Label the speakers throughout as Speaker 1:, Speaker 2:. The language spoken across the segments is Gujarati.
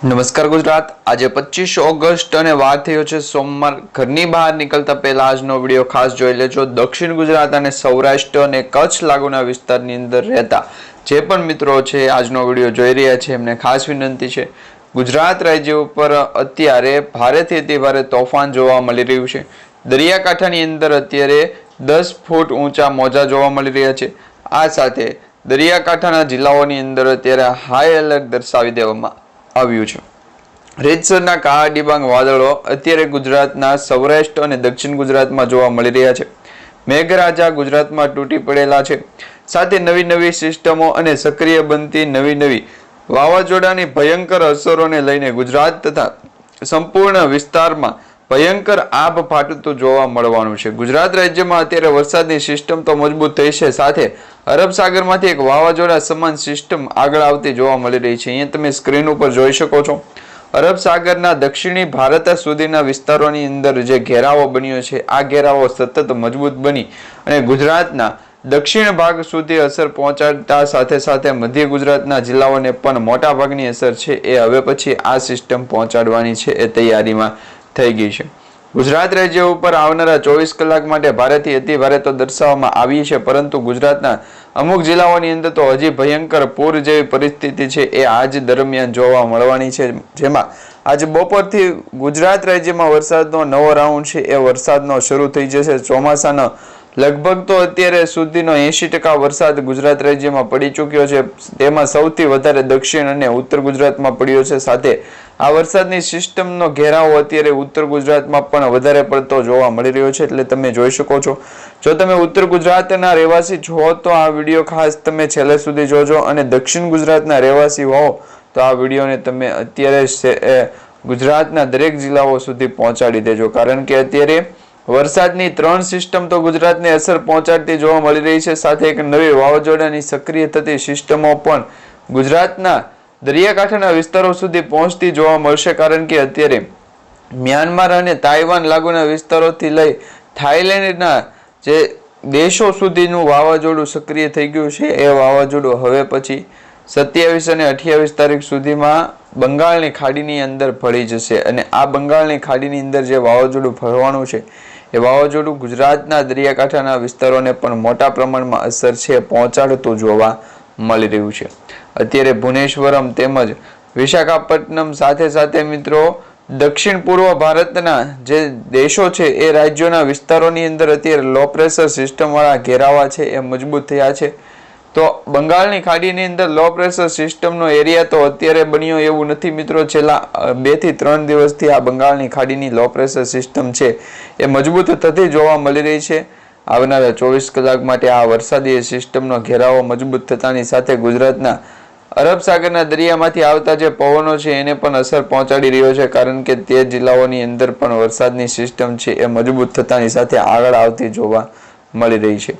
Speaker 1: નમસ્કાર ગુજરાત. આજે પચીસ ઓગસ્ટ અને વાર થયો છે સોમવાર. ઘરની બહાર નીકળતા પહેલા આજનો વીડિયો ખાસ જોઈ લેજો. દક્ષિણ ગુજરાત અને સૌરાષ્ટ્ર અને કચ્છ લાગુના વિસ્તારની અંદર રહેતા જે પણ મિત્રો છે આજનો વીડિયો જોઈ રહ્યા છે, એમને ખાસ વિનંતી છે. ગુજરાત રાજ્ય ઉપર અત્યારે ભારેથી અતિ ભારે તોફાન જોવા મળી રહ્યું છે. દરિયાકાંઠાની અંદર અત્યારે દસ ફૂટ ઊંચા મોજા જોવા મળી રહ્યા છે. આ સાથે દરિયાકાંઠાના જિલ્લાઓની અંદર અત્યારે હાઈ એલર્ટ દર્શાવી દેવામાં આવ્યું છે. રીતસરના કાળા ડિબાંગ વાદળો અત્યારે ગુજરાતના સૌરાષ્ટ્ર અને દક્ષિણ ગુજરાતમાં જોવા મળી રહ્યા છે. મેઘરાજા ગુજરાતમાં તૂટી પડેલા છે. સાથે નવી નવી સિસ્ટમો અને સક્રિય બનતી નવી નવી વાવાઝોડાની ભયંકર અસરોને લઈને ગુજરાત તથા સંપૂર્ણ વિસ્તારમાં ભયંકર આભ ફાટતું જોવા મળવાનું છે. ગુજરાત રાજ્યમાં અત્યારે વરસાદની સિસ્ટમ તો મજબૂત થઈ છે. સાથે અરબ સાગરમાંથી એક વાવાઝોડા સમાન સિસ્ટમ આગળ આવતી જોવા મળી રહી છે. અહીંયા તમે સ્ક્રીન ઉપર જોઈ શકો છો. અરબ સાગરના દક્ષિણી ભારત સુધીના વિસ્તારોની અંદર જે ઘેરાવો બન્યો છે, આ ઘેરાવો સતત મજબૂત બની અને ગુજરાતના દક્ષિણ ભાગ સુધી અસર પહોંચાડતા સાથે સાથે મધ્ય ગુજરાતના જિલ્લાઓને પણ મોટા ભાગની અસર છે. એ હવે પછી આ સિસ્ટમ પહોંચાડવાની છે એ તૈયારીમાં થઈ ગઈ છે. ગુજરાત રાજ્ય ઉપર આવનારા ચોવીસ કલાક માટે ભારેથી અતિ ભારે તો દર્શાવવામાં આવી છે, પરંતુ ગુજરાતના અમુક જિલ્લાઓની અંદર તો હજી ભયંકર પૂર જેવી પરિસ્થિતિ છે એ આજ દરમિયાન જોવા મળવાની છે. જેમાં આજે બપોરથી ગુજરાત રાજ્યમાં વરસાદનો નવો રાઉન્ડ છે, એ વરસાદનો શરૂ થઈ જશે. ચોમાસાનો લગભગ તો અત્યારે સુધીનો એંશી ટકા વરસાદ ગુજરાત રાજ્યમાં પડી ચૂક્યો છે. તેમાં સૌથી વધારે દક્ષિણ અને ઉત્તર ગુજરાતમાં પડ્યો છે. સાથે આ વરસાદની સિસ્ટમનો ઘેરાવો અત્યારે ઉત્તર ગુજરાતમાં પણ વધારે પડતો જોવા મળી રહ્યો છે. એટલે તમે જોઈ શકો છો. જો તમે ઉત્તર ગુજરાતના રહેવાસી છો તો આ વીડિયો ખાસ તમે છેલ્લે સુધી જોજો અને દક્ષિણ ગુજરાતના રહેવાસી હો, તો આ વિડીયોને તમે અત્યારે ગુજરાતના દરેક જિલ્લાઓ સુધી પહોંચાડી દેજો. કારણ કે અત્યારે વરસાદની ત્રણ સિસ્ટમ તો ગુજરાતને અસર પહોંચાડતી જોવા મળી રહી છે. સાથે એક નવી વાવાઝોડાની સક્રિય થતી સિસ્ટમો પણ ગુજરાતના દરિયાકાંઠાના વિસ્તારો સુધી પહોંચતી જોવા મળશે. કારણ કે અત્યારે મ્યાનમાર અને તાઇવાન લાગુના વિસ્તારોથી લઈ થાઇલેન્ડના જે દેશો સુધીનું વાવાઝોડું સક્રિય થઈ ગયું છે, એ વાવાઝોડું હવે પછી સત્યાવીસ અને અઠ્યાવીસ તારીખ સુધીમાં બંગાળની ખાડીની અંદર ભળી જશે. અને આ બંગાળની ખાડીની અંદર જે વાવાઝોડું ફરવાનું છે એ વાવાઝોડું ગુજરાતના દરિયાકાંઠાના વિસ્તારોને પણ મોટા પ્રમાણમાં અસર છે, પહોંચાડતું જોવા મળી રહ્યું છે. અત્યારે ભુવનેશ્વરમ તેમજ વિશાખાપટ્ટનમ સાથે સાથે મિત્રો, દક્ષિણ પૂર્વ ભારતના જે દેશો છે, એ રાજ્યોના વિસ્તારોની અંદર અત્યારે લો પ્રેશર સિસ્ટમવાળા ઘેરાવા છે, એ મજબૂત થયા છે. તો બંગાળની ખાડીની અંદર લો પ્રેશર સિસ્ટમનો એરિયા તો અત્યારે બન્યો એવું નથી મિત્રો. છેલ્લા બેથી ત્રણ દિવસથી આ બંગાળની ખાડીની લો પ્રેશર સિસ્ટમ છે એ મજબૂત થતી જોવા મળી રહી છે. આવનારા ચોવીસ કલાક માટે આ વરસાદી સિસ્ટમનો ઘેરાવો મજબૂત થતાની સાથે ગુજરાતના અરબ સાગરના દરિયામાંથી આવતા જે પવનો છે એને પણ અસર પહોંચાડી રહ્યો છે કારણ કે તે જિલ્લાઓની અંદર પણ વરસાદની સિસ્ટમ છે એ મજબૂત થતાની સાથે આગળ આવતી જોવા મળી રહી છે.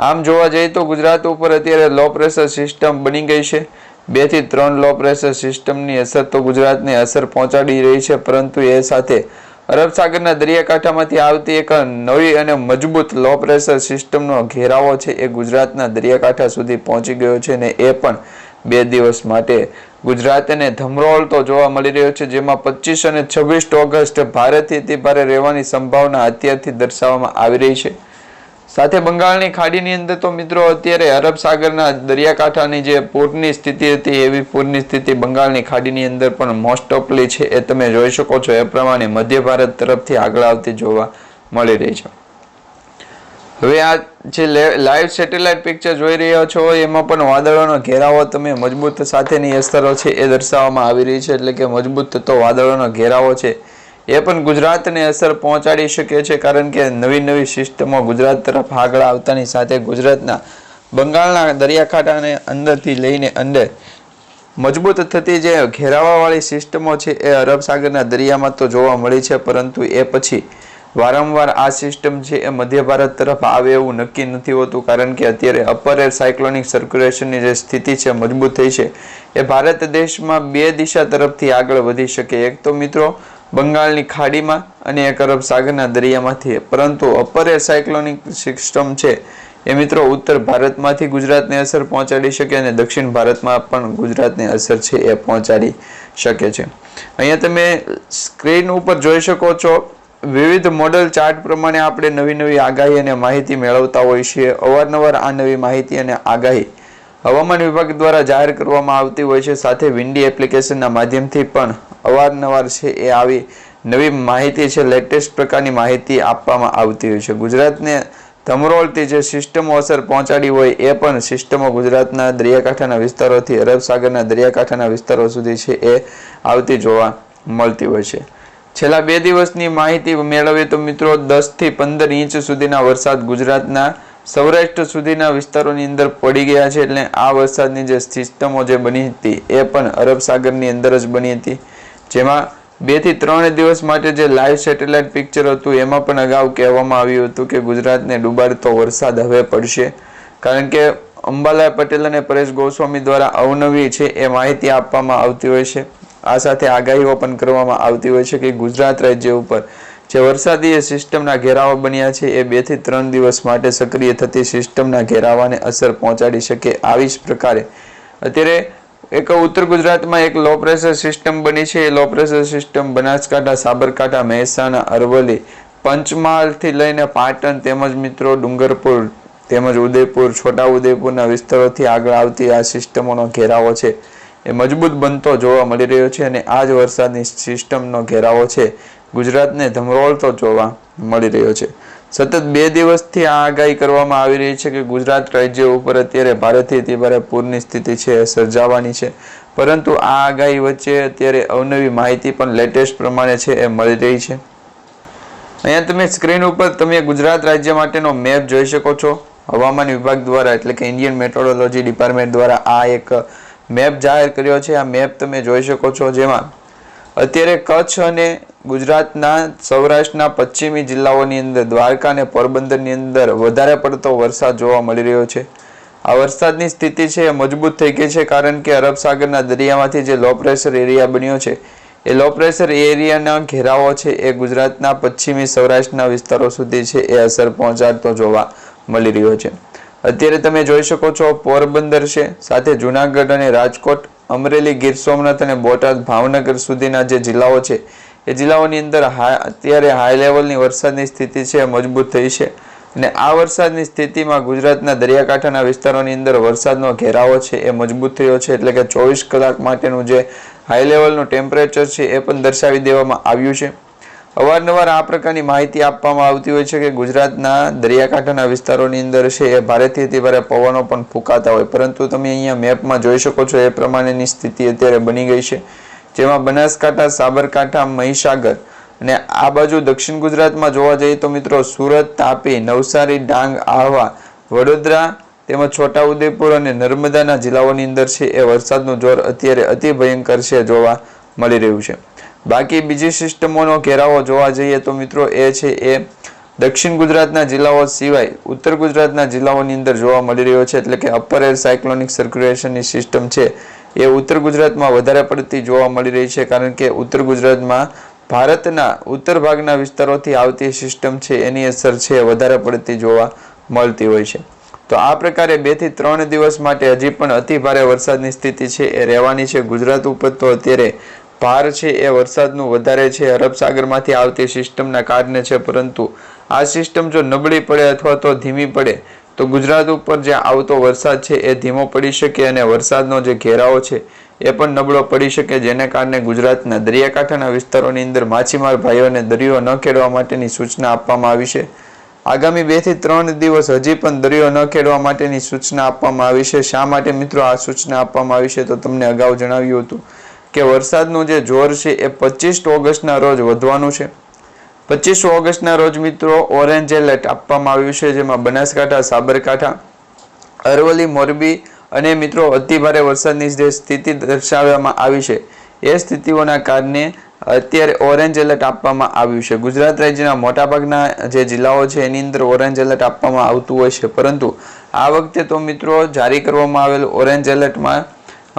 Speaker 1: આમ જોવા જઈએ તો ગુજરાત ઉપર અત્યારે લો પ્રેશર સિસ્ટમ બની ગઈ છે. બેથી ત્રણ લો પ્રેશર સિસ્ટમની અસર તો ગુજરાતને અસર પહોંચાડી રહી છે, પરંતુ એ સાથે અરબ સાગરના દરિયાકાંઠામાંથી આવતી એક નવી અને મજબૂત લો પ્રેશર સિસ્ટમનો ઘેરાવો છે એ ગુજરાતના દરિયાકાંઠા સુધી પહોંચી ગયો છે ને એ પણ બે દિવસ માટે ગુજરાતને ધમરોળતો જોવા મળી રહ્યો છે, જેમાં પચીસ અને છવ્વીસ ઓગસ્ટ ભારેથી અતિ ભારે રહેવાની સંભાવના અત્યારથી દર્શાવવામાં આવી રહી છે. સાથે બંગાળની ખાડીની અંદર તો મિત્રો અત્યારે અરબ સાગરના દરિયાકાંઠાની જે પૂરની સ્થિતિ હતી, એવી પૂરની સ્થિતિ બંગાળની ખાડીની અંદર પણ મોસ્ટ ઓફલી છે એ તમે જોઈ શકો છો. એ પ્રમાણે મધ્ય ભારત તરફથી આગળ આવતી જોવા મળી રહી છે. હવે આ જે લાઈવ સેટેલાઇટ પિક્ચર જોઈ રહ્યા છો, એમાં પણ વાદળોનો ઘેરાવો તમે મજબૂત સાથેની અસરો છે એ દર્શાવવામાં આવી રહી છે. એટલે કે મજબૂત થતો વાદળોનો ઘેરાવો છે. એ પણ ગુજરાતને અસર પહોંચાડી શકે છે કારણ કે નવી નવી સિસ્ટમો ગુજરાત તરફ આગળ આવતાની સાથે ગુજરાતના બંગાળના દરિયાકાંઠાને અંદરથી લઈને અંદર મજબૂત થતી જે ઘેરાવાવાળી સિસ્ટમો છે એ અરબ સાગરના દરિયામાં તો જોવા મળી છે, પરંતુ એ પછી વારંવાર આ સિસ્ટમ છે એ મધ્ય ભારત તરફ આવે એવું નક્કી નથી હોતું કારણ કે અત્યારે અપર એર સાયક્લોનિક સર્ક્યુલેશનની જે સ્થિતિ છે મજબૂત થઈ છે. એ ભારત દેશમાં બે દિશા તરફથી આગળ વધી શકે. એક તો મિત્રો બંગાળની ખાડીમાં અને એક અરબ સાગરના દરિયામાંથી. પરંતુ અપર એર સાયક્લોનિક સિસ્ટમ છે. એ મિત્રો ઉત્તર ભારતમાંથી ગુજરાતને અસર પહોંચાડી શકે અને દક્ષિણ ભારતમાં પણ ગુજરાતને અસર છે એ પહોંચાડી શકે છે. અહીંયા તમે સ્ક્રીન ઉપર જોઈ શકો છો, વિવિધ મોડલ ચાર્ટ પ્રમાણે આપણે નવી નવી આગાહી અને માહિતી મેળવતા હોઈએ છીએ. અવારનવાર આ નવી માહિતી અને આગાહી હવામાન વિભાગ દ્વારા જાહેર કરવામાં આવતી હોય છે. સાથે વિન્ડી એપ્લિકેશનના માધ્યમથી પણ અવારનવાર છે એ આવી નવી માહિતી છે. લેટેસ્ટ પ્રકારની માહિતી આપવામાં આવતી હોય છે. ગુજરાતને ધમરોળથી જે સિસ્ટમો અસર પહોંચાડી હોય એ પણ સિસ્ટમો ગુજરાતના દરિયાકાંઠાના વિસ્તારોથી અરબ સાગરના દરિયાકાંઠાના વિસ્તારો સુધી છે એ આવતી જોવા મળતી હોય છે. છેલ્લા બે દિવસની માહિતી મેળવીએ તો મિત્રો દસથી પંદર ઇંચ સુધીના વરસાદ ગુજરાતના સૌરાષ્ટ્ર સુધીના વિસ્તારોની અંદર પડી ગયા છે એટલે આ વરસાદની જે સિસ્ટમો જે બની હતી એ પણ અરબ સાગરની અંદર જ બની હતી. જેમાં બેથી ત્રણ દિવસ માટે જે લાઈવ સેટેલાઇટ પિક્ચર હતું એમાં પણ અગાઉ કહેવામાં આવ્યું હતું કે ગુજરાતને ડૂબાડતો વરસાદ હવે પડશે. કારણ કે અંબાલાલ પટેલ અને પરેશ ગોસ્વામી દ્વારા અવનવી છે એ માહિતી આપવામાં આવતી હોય છે. આ સાથે આગાહીઓ પણ કરવામાં આવતી હોય છે કે ગુજરાત રાજ્ય ઉપર જે વરસાદી સિસ્ટમના ઘેરાવા બન્યા છે, એ બેથી ત્રણ દિવસ માટે સક્રિય થતી સિસ્ટમના ઘેરાવાને અસર પહોંચાડી શકે આવી જ પ્રકારે. અત્યારે એક ઉત્તર ગુજરાતમાં એક લો પ્રેશર સિસ્ટમ બની છે. એ low pressure system Banaskantha, Sabarkantha, Mehsana, Aravalli, પંચમહાલથી લઈને પાટણ તેમજ મિત્રો ડુંગરપુર તેમજ ઉદયપુર, છોટા ઉદયપુરના વિસ્તારોથી આગળ આવતી આ સિસ્ટમોનો ઘેરાવો છે. એ મજબૂત બનતો જોવા મળી રહ્યો છે અને આ જ વરસાદની સિસ્ટમનો ઘેરાવો છે. ગુજરાતને ધમરોળતો જોવા મળી રહ્યો છે. સતત બે દિવસથી આ આગાહી કરવામાં આવી રહી છે કે ગુજરાત રાજ્ય ઉપર અત્યારે ભારેથી ભારે પૂરની સ્થિતિ છે, સર્જાવાની છે. પરંતુ આ આગાહી વચ્ચે અત્યારે અવનવી માહિતી પણ લેટેસ્ટ પ્રમાણે છે એ મળી રહી છે. અહીંયા તમે સ્ક્રીન ઉપર તમે ગુજરાત રાજ્ય માટેનો મેપ જોઈ શકો છો. હવામાન વિભાગ દ્વારા એટલે કે ઇન્ડિયન મેટ્રોલોજી ડિપાર્ટમેન્ટ દ્વારા આ એક મેપ જાહેર કર્યો છે. આ મેપ તમે જોઈ શકો છો જેમાં અત્યારે કચ્છ અને ગુજરાતના સૌરાષ્ટ્રના પશ્ચિમી જિલ્લાઓની અંદર, દ્વારકા અને પોરબંદરની અંદર વધારે પડતો વરસાદ જોવા મળી રહ્યો છે. આ વરસાદની સ્થિતિ છે એ મજબૂત થઈ ગઈ છે કારણ કે અરબ સાગરના દરિયામાંથી જે લો પ્રેશર એરિયા બન્યો છે, એ લો પ્રેશર એરિયાના ઘેરાવો છે એ ગુજરાતના પશ્ચિમી સૌરાષ્ટ્રના વિસ્તારો સુધી છે એ અસર પહોંચાડતો જોવા મળી રહ્યો છે. અત્યારે તમે જોઈ શકો છો પોરબંદર છે, સાથે જુનાગઢ અને રાજકોટ અમરેલી ગીર સોમનાથ અને બોટાદ ભાવનગર સુધીના જે જિલ્લાઓ છે, એ જિલ્લાઓની અંદર અત્યારે હાઈ લેવલની વરસાદની સ્થિતિ છે, મજબૂત થઈ છે. અને આ વરસાદની સ્થિતિમાં ગુજરાતના દરિયાકાંઠાના વિસ્તારોની અંદર વરસાદનો ઘેરાવો છે, એ મજબૂત થયો છે. એટલે કે ચોવીસ કલાક માટેનું જે હાઈ લેવલનું ટેમ્પરેચર છે, એ પણ દર્શાવી દેવામાં આવ્યું છે. અવારનવાર આ પ્રકારની માહિતી આપવામાં આવતી હોય છે કે ગુજરાતના દરિયાકાંઠાના વિસ્તારોની અંદર છે એ ભારેથી અતિભારે પવનો પણ ફૂંકાતા હોય. પરંતુ તમે અહીંયા મેપમાં જોઈ શકો છો એ પ્રમાણેની સ્થિતિ અત્યારે બની ગઈ છે. જેમાં બનાસકાંઠા, સાબરકાંઠા, મહીસાગર અને આ બાજુ દક્ષિણ ગુજરાતમાં જોવા જઈએ તો મિત્રો સુરત, તાપી, નવસારી, ડાંગ, આહવા, વડોદરા તેમજ છોટાઉદેપુર અને નર્મદાના જિલ્લાઓની અંદર છે એ વરસાદનું જોર અત્યારે અતિ ભયંકર છે જોવા મળી રહ્યું છે. બાકી બીજી સિસ્ટમોનો ઘેરાવો જોવા જઈએ તો મિત્રો એ છે એ દક્ષિણ ગુજરાતના જિલ્લાઓ સિવાય ઉત્તર ગુજરાતના જિલ્લાઓની અંદર જોવા મળી રહ્યો છે એટલે કે અપર એર સાયક્લોનિક સર્ક્યુલેશનની સિસ્ટમ છે એ ઉત્તર ગુજરાતમાં વધારે પડતી જોવા મળી રહી છે કારણ કે ઉત્તર ગુજરાતમાં ભારતના ઉત્તર ભાગના વિસ્તારોથી આવતી સિસ્ટમ છે એની અસર છે વધારે પડતી જોવા મળતી હોય છે. તો આ પ્રકારે બેથી ત્રણ દિવસ માટે હજી પણ અતિ ભારે વરસાદની સ્થિતિ છે એ રહેવાની છે. ગુજરાત ઉપર તો અત્યારે ભાર છે એ વરસાદનું વધારે છે. અરબ સાગરમાંથી આવતી સિસ્ટમના કારણે છે, પરંતુ આ સિસ્ટમ જો નબળી પડે અથવા તો ધીમી પડે, તો ગુજરાત ઉપર જે આવતો વરસાદ છે એ ધીમો પડી શકે અને વરસાદનો જે ઘેરાવો છે એ પણ નબળો પડી શકે, જેને કારણે ગુજરાતના દરિયાકાંઠાના વિસ્તારોની અંદર માછીમાર ભાઈઓને દરિયો ન ખેડવા માટેની સૂચના આપવામાં આવી છે. આગામી બેથી ત્રણ દિવસ હજી પણ દરિયો ન ખેડવા માટેની સૂચના આપવામાં આવી છે. શા માટે મિત્રો આ સૂચના આપવામાં આવી છે, તો તમને અગાઉ જણાવ્યું હતું. કે વરસાદનું જે જોર છે એ પચીસ ઓગસ્ટના રોજ વધવાનું છે. પચીસ ઓગસ્ટના રોજ મિત્રો ઓરેન્જ એલર્ટ આપવામાં આવ્યું છે, જેમાં બનાસકાંઠા, સાબરકાંઠા, અરવલ્લી, મોરબી અને મિત્રો અતિભારે વરસાદની જે સ્થિતિ દર્શાવવામાં આવી છે, એ સ્થિતિઓના કારણે અત્યારે ઓરેન્જ એલર્ટ આપવામાં આવ્યું છે. ગુજરાત રાજ્યના મોટાભાગના જે જિલ્લાઓ છે, એની અંદર ઓરેન્જ એલર્ટ આપવામાં આવતું હોય છે. પરંતુ આ વખતે તો મિત્રો જારી કરવામાં આવેલ ઓરેન્જ એલર્ટમાં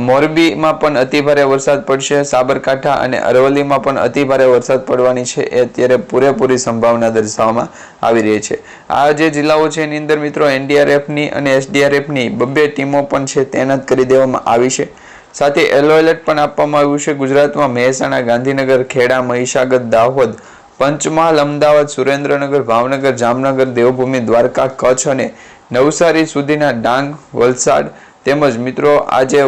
Speaker 1: મોરબીમાં પણ અતિભારે વરસાદ પડશે, સાબરકાંઠા અને અરવલ્લીમાં પણ અતિભારે વરસાદ પડવાની છે, એ અત્યારે પૂરેપૂરી સંભાવના દર્શાવવામાં આવી રહી છે. આ જે જિલ્લાઓ છે, એની અંદર મિત્રો એનડીઆરએફની અને એસડીઆરએફની બબ્બે ટીમો પણ છે, તૈનાત કરી દેવામાં આવી છે. સાથે યલો એલર્ટ પણ આપવામાં આવ્યું છે, ગુજરાતમાં મહેસાણા, ગાંધીનગર, ખેડા, મહીસાગર, દાહોદ, પંચમહાલ, અમદાવાદ, સુરેન્દ્રનગર, ભાવનગર, જામનગર, દેવભૂમિ, દ્વારકા, કચ્છ અને નવસારી સુધીના ડાંગ, વલસાડ તેમજ મિત્રો, આજે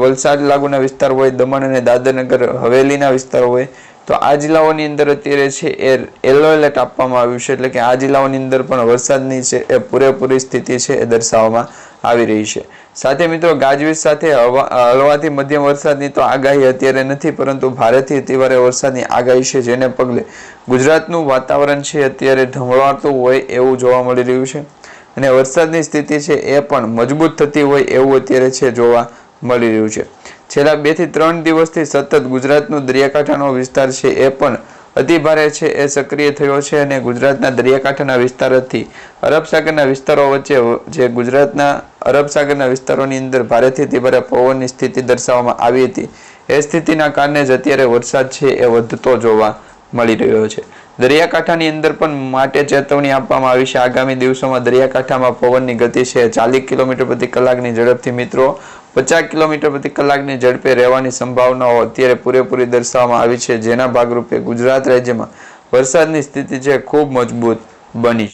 Speaker 1: વલસાડ લાગુના વિસ્તાર હોય, દમણ અને દાદરનગર હવેલીના વિસ્તાર હોય, તો આ જિલ્લાઓની અંદર અત્યારે છે એ યલો એલર્ટ આપવામાં આવ્યું છે, એટલે કે આ જિલ્લાઓની અંદર પણ વરસાદની છે એ પૂરેપૂરી સ્થિતિ છે એ દર્શાવવામાં આવી રહી છે. સાથે મિત્રો, ગાજવીજ સાથે હળવાથી મધ્યમ વરસાદની તો આગાહી અત્યારે નથી, પરંતુ ભારેથી અતિભારે વરસાદની આગાહી છે, જેને પગલે ગુજરાતનું વાતાવરણ છે અત્યારે ઢમળાતું હોય એવું જોવા મળી રહ્યું છે. અને વરસાદની સ્થિતિ છે એ પણ મજબૂત થતી હોય એવું અત્યારે છે જોવા મળી રહ્યું છે. છેલ્લા બેથી ત્રણ દિવસથી સતત ગુજરાતનું દરિયાકાંઠાનો વિસ્તાર છે એ પણ અતિભારે છે એ સક્રિય થયો છે અને ગુજરાતના દરિયાકાંઠાના વિસ્તારોથી અરબ સાગરના વિસ્તારો વચ્ચે જે ગુજરાતના અરબ સાગરના વિસ્તારોની અંદર ભારેથી અતિભારે પવનની સ્થિતિ દર્શાવવામાં આવી હતી. એ સ્થિતિના કારણે જ અત્યારે વરસાદ છે એ વધતો જોવા મળી રહ્યો છે. દરિયાકાંઠાની અંદર પણ માટે ચેતવણી આપવામાં આવી છે. આગામી દિવસોમાં દરિયાકાંઠામાં પવનની ગતિ છે. ચાલીસ કિલોમીટર પ્રતિ કલાકની ઝડપથી મિત્રો, પચાસ કિલોમીટર પ્રતિ કલાકની ઝડપે રહેવાની સંભાવનાઓ અત્યારે પૂરેપૂરી દર્શાવવામાં આવી છે. જેના ભાગરૂપે ગુજરાત રાજ્યમાં વરસાદની સ્થિતિ છે, ખૂબ મજબૂત બની